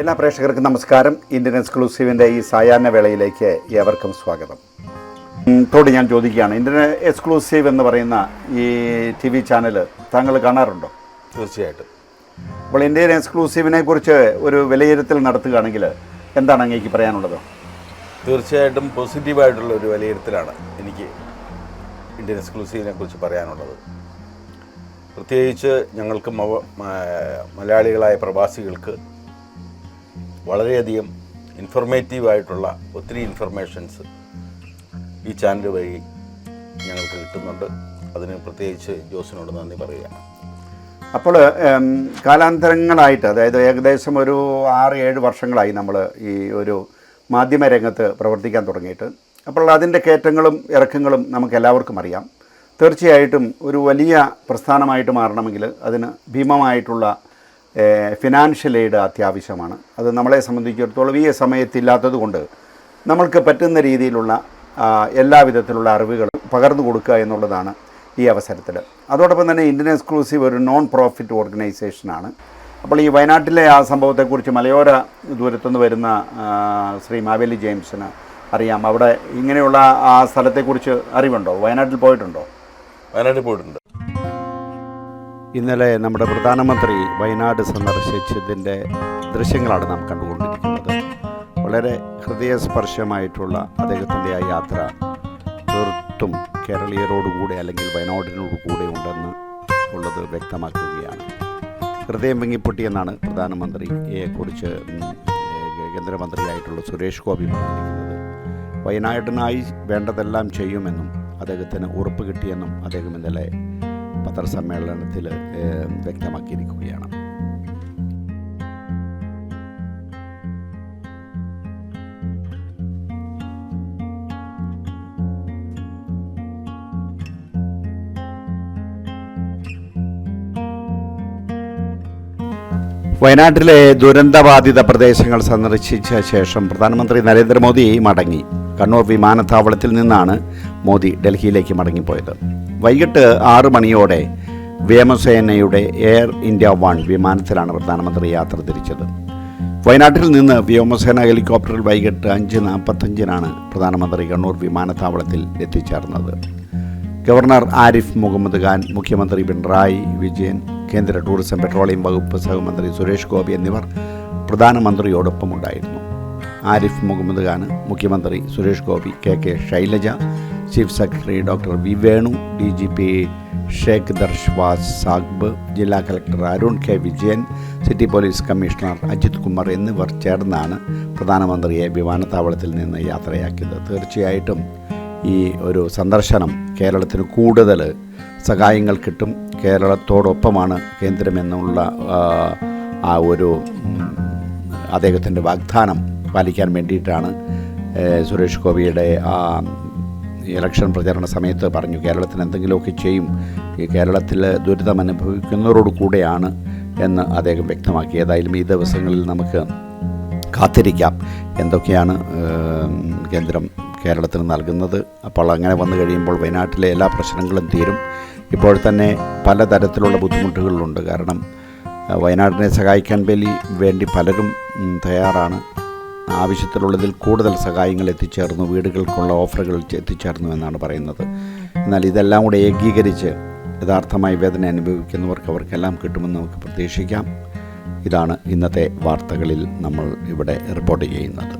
എല്ലാ പ്രേക്ഷകർക്കും നമസ്കാരം. ഇന്ത്യൻ എക്സ്ക്ലൂസീവിന്റെ ഈ സായാഹ്ന വേളയിലേക്ക് ഏവർക്കും സ്വാഗതം. തോടി ഞാൻ ചോദിക്കുകയാണ്. ഇന്ത്യൻ എക്സ്ക്ലൂസീവ് എന്ന് പറയുന്ന ഈ ടി വി ചാനൽ താങ്കൾ കാണാറുണ്ടോ? തീർച്ചയായിട്ടും. അപ്പോൾ ഇന്ത്യൻ എക്സ്ക്ലൂസീവിനെ കുറിച്ച് ഒരു വിലയിരുത്തൽ നടത്തുകയാണെങ്കിൽ എന്താണ് അങ്ങേക്ക് പറയാനുള്ളത്? തീർച്ചയായിട്ടും പോസിറ്റീവായിട്ടുള്ള ഒരു വിലയിരുത്തലാണ് എനിക്ക് ഇന്ത്യൻ എക്സ്ക്ലൂസീവിനെ കുറിച്ച് പറയാനുള്ളത്. പ്രത്യേകിച്ച് ഞങ്ങൾക്ക് മലയാളികളായ പ്രവാസികൾക്ക് വളരെയധികം ഇൻഫർമേറ്റീവായിട്ടുള്ള ഒത്തിരി ഇൻഫർമേഷൻസ് ഈ ചാനൽ വഴി ഞങ്ങൾക്ക് കിട്ടുന്നുണ്ട്. അതിന് പ്രത്യേകിച്ച് ജോസിനോട് നന്ദി പറയുകയാണ് അപ്പോൾ കാലാന്തരങ്ങളായിട്ട് അതായത് ഏകദേശം ഒരു ആറ് ഏഴ് വർഷങ്ങളായി നമ്മൾ ഈ ഒരു മാധ്യമ രംഗത്ത് പ്രവർത്തിക്കാൻ തുടങ്ങിയിട്ട്. അപ്പോൾ അതിന്റെ കയറ്റങ്ങളും ഇറക്കങ്ങളും നമുക്ക് എല്ലാവർക്കും അറിയാം. തീർച്ചയായിട്ടും ഒരു വലിയ പ്രസ്ഥാനമായിട്ട് മാറണമെങ്കിൽ അതിന് ഭീമമായിട്ടുള്ള ഫിനാൻഷ്യൽ എയ്ഡ് അത്യാവശ്യമാണ്. അത് നമ്മളെ സംബന്ധിച്ചിടത്തോളം ഈ സമയത്തില്ലാത്തത് കൊണ്ട് നമ്മൾക്ക് പറ്റുന്ന രീതിയിലുള്ള എല്ലാവിധത്തിലുള്ള എല്ലാ വിധത്തിലുള്ള അറിവുകളും പകർന്നു കൊടുക്കുക എന്നുള്ളതാണ് ഈ അവസരത്തിൽ. അതോടൊപ്പം തന്നെ ഇന്ത്യൻ എക്സ്ക്ലൂസീവ് ഒരു നോൺ പ്രോഫിറ്റ് ഓർഗനൈസേഷനാണ് അപ്പോൾ ഈ വയനാട്ടിലെ ആ സംഭവത്തെക്കുറിച്ച് മലയോര ദൂരത്തുനിന്ന് വരുന്ന ശ്രീ മാവേലി ജെയിംസിന് അറിയാം. അവിടെ ഇങ്ങനെയുള്ള ആ സ്ഥലത്തെക്കുറിച്ച് അറിവുണ്ടോ? വയനാട്ടിൽ പോയിട്ടുണ്ടോ? വയനാട്ടിൽ പോയിട്ടുണ്ട്. ഇന്നലെ നമ്മുടെ പ്രധാനമന്ത്രി വയനാട് സന്ദർശിച്ചതിന്റെ ദൃശ്യങ്ങളാണ് നാം കണ്ടുകൊണ്ടിരിക്കുന്നത്. വളരെ ഹൃദയസ്പർശമായിട്ടുള്ള അദ്ദേഹത്തിന്റെ ആ യാത്ര തീർത്തും കേരളീയരോടുകൂടെ അല്ലെങ്കിൽ വയനാടിനോടുകൂടെ ഉണ്ടെന്ന് ഉള്ളത് വ്യക്തമാക്കുകയാണ്. ഹൃദയം വിങ്ങിപ്പൊട്ടി എന്നാണ് പ്രധാനമന്ത്രിയെ കുറിച്ച് കേന്ദ്രമന്ത്രിയായിട്ടുള്ള സുരേഷ് ഗോപി പറഞ്ഞിരിക്കുന്നത്. വയനാടിനായി വേണ്ടതെല്ലാം ചെയ്യുമെന്നും അദ്ദേഹത്തിന് ഉറപ്പ് കിട്ടിയെന്നും അദ്ദേഹം ഇന്നലെ പത്രസമ്മേളനത്തിൽ വ്യക്തമാക്കിയിരിക്കുകയാണ്. വയനാട്ടിലെ ദുരന്തബാധിത പ്രദേശങ്ങൾ സന്ദർശിച്ച ശേഷം പ്രധാനമന്ത്രി നരേന്ദ്രമോദി മടങ്ങി. കണ്ണൂർ വിമാനത്താവളത്തിൽ നിന്നാണ് മോദി ഡൽഹിയിലേക്ക് മടങ്ങിപ്പോയത്. വൈകിട്ട് ആറ് മണിയോടെ വ്യോമസേനയുടെ എയർ ഇന്ത്യ വൺ വിമാനത്തിലാണ് പ്രധാനമന്ത്രി യാത്ര തിരിച്ചത്. വയനാട്ടിൽ നിന്ന് വ്യോമസേന ഹെലികോപ്റ്ററിൽ വൈകിട്ട് അഞ്ച് നാൽപ്പത്തഞ്ചിനാണ് പ്രധാനമന്ത്രി കണ്ണൂർ വിമാനത്താവളത്തിൽ എത്തിച്ചേർന്നത്. ഗവർണർ ആരിഫ് മുഹമ്മദ് ഖാൻ മുഖ്യമന്ത്രി പിണറായി വിജയൻ കേന്ദ്ര ടൂറിസം പെട്രോളിയം വകുപ്പ് സഹമന്ത്രി സുരേഷ് ഗോപി എന്നിവർ പ്രധാനമന്ത്രിയോടൊപ്പമുണ്ടായിരുന്നു. ആരിഫ് മുഹമ്മദ് ഖാൻ മുഖ്യമന്ത്രി Suresh Gopi K K Shailaja chief secretary doctor V Venu D G P Sheikh Darvesh Saheb ജില്ലാ collector Arun K Vijayan city police commissioner Ajith Kumar എന്നിവർ ചേർന്നാണ് പ്രധാനമന്ത്രിയെ വിമാനത്താവളത്തിൽ നിന്ന് യാത്രയാക്കിയത്. തീർച്ചയായിട്ടും ഈ ഒരു സന്ദർശനം കേരളത്തിന് കൂടുതൽ സഹായങ്ങൾ കിട്ടും. കേരളത്തോടൊപ്പമാണ് കേന്ദ്രമെന്നുള്ള ആ, ഒരു അദ്ദേഹത്തിന്റെ വാഗ്ദാനം പാലിക്കാൻ വേണ്ടിയിട്ടാണ് സുരേഷ് ഗോപിയുടെ ആ ഇലക്ഷൻ പ്രചാരണ സമയത്ത് പറഞ്ഞു കേരളത്തിന് എന്തെങ്കിലുമൊക്കെ ചെയ്യും. ഈ കേരളത്തിൽ ദുരിതം അനുഭവിക്കുന്നവരോട് കൂടെയാണ് എന്ന് അദ്ദേഹം വ്യക്തമാക്കി. ഏതായാലും ഈ ദിവസങ്ങളിൽ നമുക്ക് കാത്തിരിക്കാം. എന്തൊക്കെയാണ് കേന്ദ്രം കേരളത്തിന് നൽകുന്നത്? അപ്പോൾ അങ്ങനെ വന്നു കഴിയുമ്പോൾ വയനാട്ടിലെ എല്ലാ പ്രശ്നങ്ങളും തീരും. ഇപ്പോൾ തന്നെ പലതരത്തിലുള്ള ബുദ്ധിമുട്ടുകളുണ്ട്. കാരണം വയനാടിനെ സഹായിക്കാൻ വേണ്ടി പലരും തയ്യാറാണ്. ആവശ്യത്തിലുള്ളതിൽ കൂടുതൽ സഹായങ്ങൾ എത്തിച്ചേർന്നു വീടുകൾക്കുള്ള ഓഫറുകൾ എത്തിച്ചേർന്നു എന്നാണ് പറയുന്നത്. എന്നാൽ ഇതെല്ലാം കൂടെ ഏകീകരിച്ച് യഥാർത്ഥമായി വേദന അനുഭവിക്കുന്നവർക്ക് അവർക്കെല്ലാം കിട്ടുമെന്ന് നമുക്ക് പ്രതീക്ഷിക്കാം. ഇതാണ് ഇന്നത്തെ വാർത്തകളിൽ നമ്മൾ ഇവിടെ റിപ്പോർട്ട് ചെയ്യുന്നത്.